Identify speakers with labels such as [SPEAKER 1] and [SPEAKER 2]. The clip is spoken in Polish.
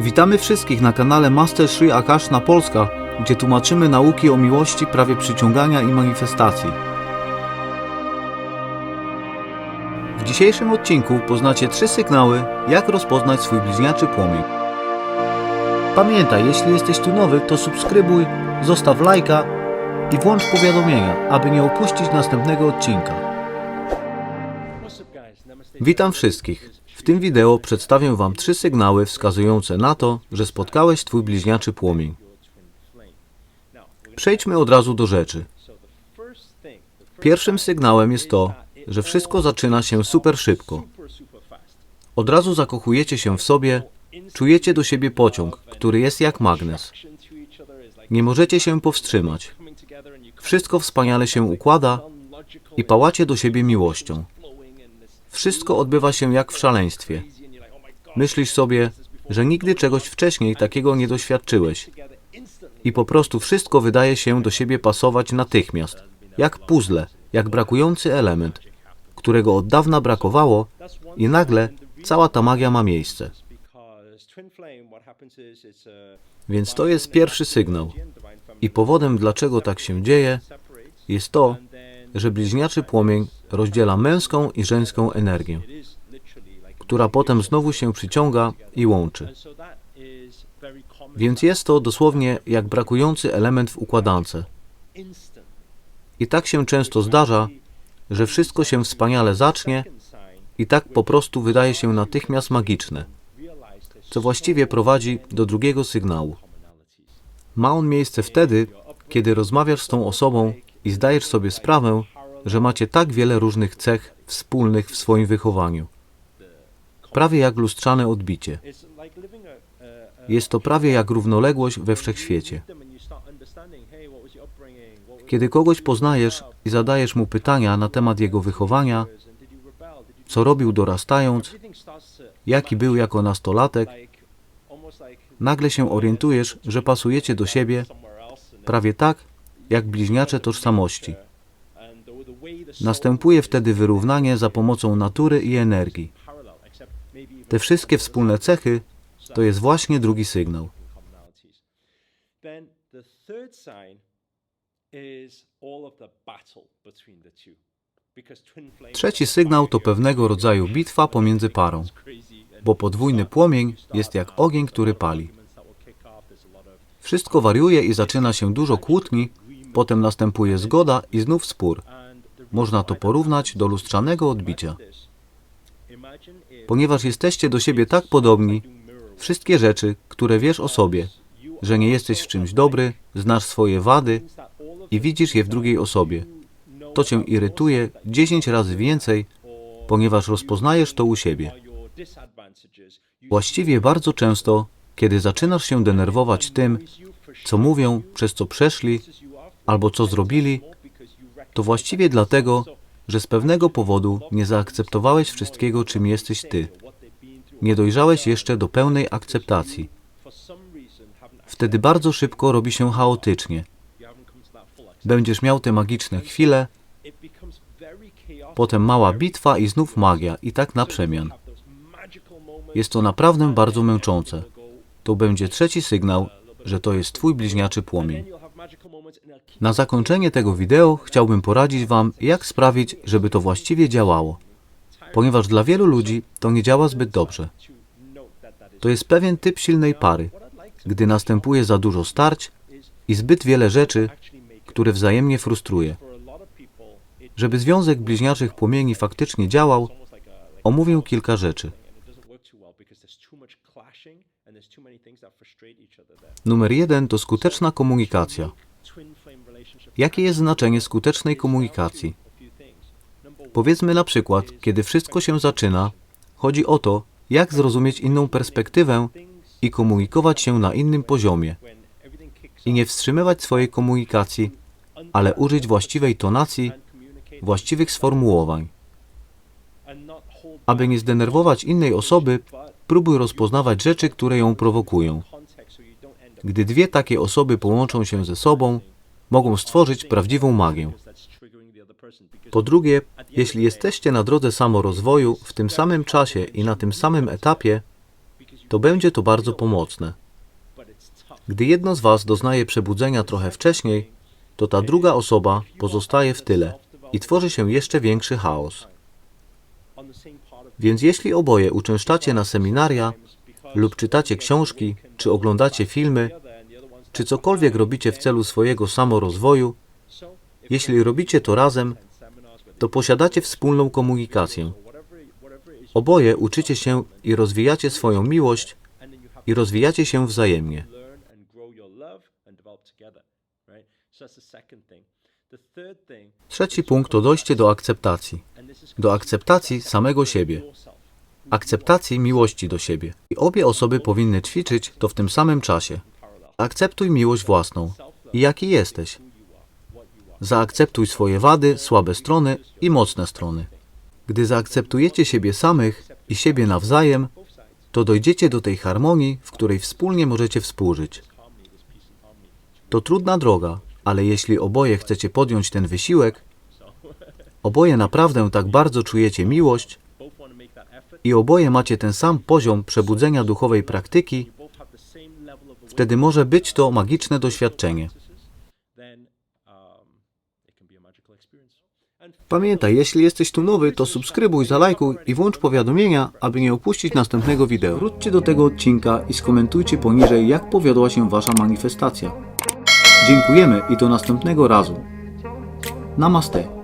[SPEAKER 1] Witamy wszystkich na kanale Master Sri Akashna Polska, gdzie tłumaczymy nauki o miłości, prawie przyciągania i manifestacji. W dzisiejszym odcinku poznacie trzy sygnały, jak rozpoznać swój bliźniaczy płomień. Pamiętaj, jeśli jesteś tu nowy, to subskrybuj, zostaw lajka i włącz powiadomienia, aby nie opuścić następnego odcinka. Witam wszystkich. W tym wideo przedstawię Wam trzy sygnały wskazujące na to, że spotkałeś Twój bliźniaczy płomień. Przejdźmy od razu do rzeczy. Pierwszym sygnałem jest to, że wszystko zaczyna się super szybko. Od razu zakochujecie się w sobie, czujecie do siebie pociąg, który jest jak magnes. Nie możecie się powstrzymać. Wszystko wspaniale się układa i pałacie do siebie miłością. Wszystko odbywa się jak w szaleństwie. Myślisz sobie, że nigdy czegoś wcześniej takiego nie doświadczyłeś. I po prostu wszystko wydaje się do siebie pasować natychmiast, jak puzzle, jak brakujący element, którego od dawna brakowało i nagle cała ta magia ma miejsce. Więc to jest pierwszy sygnał. I powodem, dlaczego tak się dzieje, jest to, że bliźniaczy płomień rozdziela męską i żeńską energię, która potem znowu się przyciąga i łączy. Więc jest to dosłownie jak brakujący element w układance. I tak się często zdarza, że wszystko się wspaniale zacznie i tak po prostu wydaje się natychmiast magiczne, co właściwie prowadzi do drugiego sygnału. Ma on miejsce wtedy, kiedy rozmawiasz z tą osobą i zdajesz sobie sprawę, że macie tak wiele różnych cech wspólnych w swoim wychowaniu. Prawie jak lustrzane odbicie. Jest to prawie jak równoległość we wszechświecie. Kiedy kogoś poznajesz i zadajesz mu pytania na temat jego wychowania, co robił dorastając, jaki był jako nastolatek, nagle się orientujesz, że pasujecie do siebie prawie tak, jak bliźniacze tożsamości. Następuje wtedy wyrównanie za pomocą natury i energii. Te wszystkie wspólne cechy to jest właśnie drugi sygnał. Trzeci sygnał to pewnego rodzaju bitwa pomiędzy parą, bo podwójny płomień jest jak ogień, który pali. Wszystko wariuje i zaczyna się dużo kłótni, potem następuje zgoda i znów spór. Można to porównać do lustrzanego odbicia. Ponieważ jesteście do siebie tak podobni, wszystkie rzeczy, które wiesz o sobie, że nie jesteś w czymś dobry, znasz swoje wady i widzisz je w drugiej osobie, to cię irytuje 10 razy więcej, ponieważ rozpoznajesz to u siebie. Właściwie bardzo często, kiedy zaczynasz się denerwować tym, co mówią, przez co przeszli, albo co zrobili, to właściwie dlatego, że z pewnego powodu nie zaakceptowałeś wszystkiego, czym jesteś ty. Nie dojrzałeś jeszcze do pełnej akceptacji. Wtedy bardzo szybko robi się chaotycznie. Będziesz miał te magiczne chwile, potem mała bitwa i znów magia i tak na przemian. Jest to naprawdę bardzo męczące. To będzie trzeci sygnał, że to jest Twój bliźniaczy płomień. Na zakończenie tego wideo chciałbym poradzić Wam, jak sprawić, żeby to właściwie działało, ponieważ dla wielu ludzi to nie działa zbyt dobrze. To jest pewien typ silnej pary, gdy następuje za dużo starć i zbyt wiele rzeczy, które wzajemnie frustruje. Żeby związek bliźniaczych płomieni faktycznie działał, omówię kilka rzeczy. Numer jeden to skuteczna komunikacja. Jakie jest znaczenie skutecznej komunikacji? Powiedzmy na przykład, kiedy wszystko się zaczyna, chodzi o to, jak zrozumieć inną perspektywę i komunikować się na innym poziomie. I nie wstrzymywać swojej komunikacji, ale użyć właściwej tonacji, właściwych sformułowań. Aby nie zdenerwować innej osoby, próbuj rozpoznawać rzeczy, które ją prowokują. Gdy dwie takie osoby połączą się ze sobą, mogą stworzyć prawdziwą magię. Po drugie, jeśli jesteście na drodze samorozwoju w tym samym czasie i na tym samym etapie, to będzie to bardzo pomocne. Gdy jedno z Was doznaje przebudzenia trochę wcześniej, to ta druga osoba pozostaje w tyle i tworzy się jeszcze większy chaos. Więc jeśli oboje uczęszczacie na seminaria lub czytacie książki, czy oglądacie filmy, czy cokolwiek robicie w celu swojego samorozwoju, jeśli robicie to razem, to posiadacie wspólną komunikację. Oboje uczycie się i rozwijacie swoją miłość i rozwijacie się wzajemnie. Trzeci punkt to dojście do akceptacji. Do akceptacji samego siebie. Akceptacji miłości do siebie. I obie osoby powinny ćwiczyć to w tym samym czasie. Akceptuj miłość własną i jaki jesteś. Zaakceptuj swoje wady, słabe strony i mocne strony. Gdy zaakceptujecie siebie samych i siebie nawzajem, to dojdziecie do tej harmonii, w której wspólnie możecie współżyć. To trudna droga, ale jeśli oboje chcecie podjąć ten wysiłek, oboje naprawdę tak bardzo czujecie miłość i oboje macie ten sam poziom przebudzenia duchowej praktyki, wtedy może być to magiczne doświadczenie. Pamiętaj, jeśli jesteś tu nowy, to subskrybuj, zalajkuj i włącz powiadomienia, aby nie opuścić następnego wideo. Wróćcie do tego odcinka i skomentujcie poniżej, jak powiodła się Wasza manifestacja. Dziękujemy i do następnego razu. Namaste.